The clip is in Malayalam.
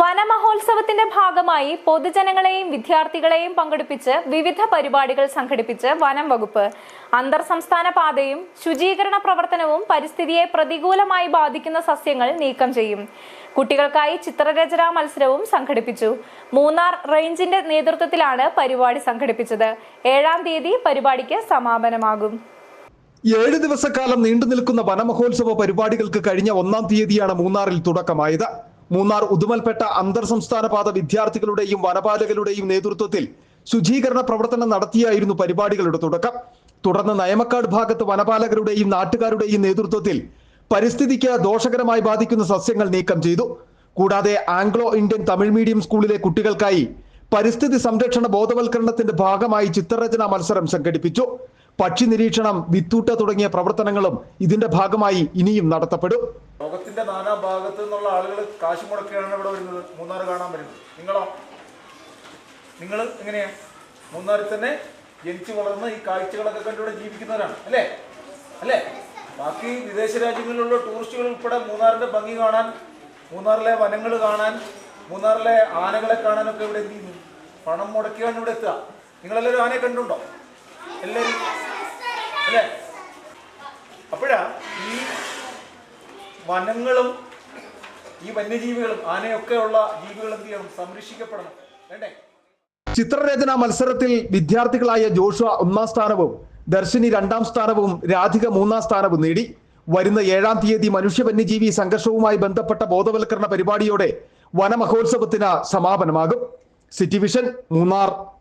വനമഹോത്സവത്തിന്റെ ഭാഗമായി പൊതുജനങ്ങളെയും വിദ്യാർത്ഥികളെയും പങ്കെടുപ്പിച്ച് വിവിധ പരിപാടികൾ സംഘടിപ്പിച്ച് വനം വകുപ്പ്. അന്തർ സംസ്ഥാന പാതയും ശുചീകരണ പ്രവർത്തനവും പരിസ്ഥിതിയെ പ്രതികൂലമായി ബാധിക്കുന്ന സസ്യങ്ങൾ നീക്കം ചെയ്യും. കുട്ടികൾക്കായി ചിത്രരചനാ മത്സരവും സംഘടിപ്പിച്ചു. മൂന്നാർ റേഞ്ചിന്റെ നേതൃത്വത്തിലാണ് പരിപാടി സംഘടിപ്പിച്ചത്. ഏഴാം തീയതി പരിപാടിക്ക് സമാപനമാകും. ഏഴ് ദിവസക്കാലം നീണ്ടു നിൽക്കുന്ന വനമഹോത്സവ പരിപാടികൾക്ക് കഴിഞ്ഞ ഒന്നാം തീയതിയാണ് മൂന്നാറിൽ തുടക്കമായത്. മൂന്നാർ ഉദുമൽപ്പെട്ട അന്തർ സംസ്ഥാന പാത വിദ്യാർത്ഥികളുടെയും വനപാലകരുടെയും നേതൃത്വത്തിൽ ശുചീകരണ പ്രവർത്തനം നടത്തിയായിരുന്നു പരിപാടികളുടെ തുടക്കം. തുടർന്ന് നയമക്കാട് ഭാഗത്ത് വനപാലകരുടെയും നാട്ടുകാരുടെയും നേതൃത്വത്തിൽ പരിസ്ഥിതിക്ക് ദോഷകരമായി ബാധിക്കുന്ന സസ്യങ്ങൾ നീക്കം ചെയ്തു. കൂടാതെ ആംഗ്ലോ ഇന്ത്യൻ തമിഴ് മീഡിയം സ്കൂളിലെ കുട്ടികൾക്കായി പരിസ്ഥിതി സംരക്ഷണ ബോധവൽക്കരണത്തിന്റെ ഭാഗമായി ചിത്രരചനാ മത്സരം സംഘടിപ്പിച്ചു. പക്ഷി നിരീക്ഷണം വിത്തൂട്ട തുടങ്ങിയ പ്രവർത്തനങ്ങളും ഇതിന്റെ ഭാഗമായി ഇനിയും നടത്തപ്പെടും. ലോകത്തിന്റെ നാനാ ഭാഗത്ത് നിന്നുള്ള ആളുകൾ കാശ് മുടക്കിയാണ് ഇവിടെ വരുന്നത്. മൂന്നാർ കാണാൻ വരുന്നത്. നിങ്ങളോ? നിങ്ങൾ എങ്ങനെയാ? മൂന്നാറിൽ തന്നെ ജനിച്ചു വളർന്ന് ഈ കാഴ്ചകളൊക്കെ കണ്ടിവിടെ ജീവിക്കുന്നവരാണ്. അല്ലേ? അല്ലേ? ബാക്കി വിദേശ രാജ്യങ്ങളിലുള്ള ടൂറിസ്റ്റുകൾ ഉൾപ്പെടെ മൂന്നാറിന്റെ ഭംഗി കാണാൻ മൂന്നാറിലെ വനങ്ങൾ കാണാൻ മൂന്നാറിലെ ആനകളെ കാണാനൊക്കെ ഇവിടെ എന്ത് ചെയ്യുന്നു? പണം മുടക്കിയാണ് ഇവിടെ എത്തുക. നിങ്ങളെല്ലാവരും ആനയെ കണ്ടുണ്ടോ? എല്ലാവരും അല്ലേ? അപ്പോഴാ ഈ വനങ്ങളും ഈ വന്യജീവികളും ആനയൊക്കെ ഉള്ള ജീവികൾ എന്ത് ചെയ്യണം? സംരക്ഷിക്കപ്പെടണം. വേണ്ടേ? ചിത്രരചന മത്സരത്തിൽ വിദ്യാർത്ഥികളായ ജോഷുവ ഒന്നാം സ്ഥാനവും ദർശിനി രണ്ടാം സ്ഥാനവും രാധിക മൂന്നാം സ്ഥാനവും നേടി. വരുന്ന ഏഴാം തീയതി മനുഷ്യ വന്യജീവി സംഘർഷവുമായി ബന്ധപ്പെട്ട ബോധവൽക്കരണ പരിപാടിയോടെ വനമഹോത്സവത്തിന് സമാപനമാകും. City vision Munnar.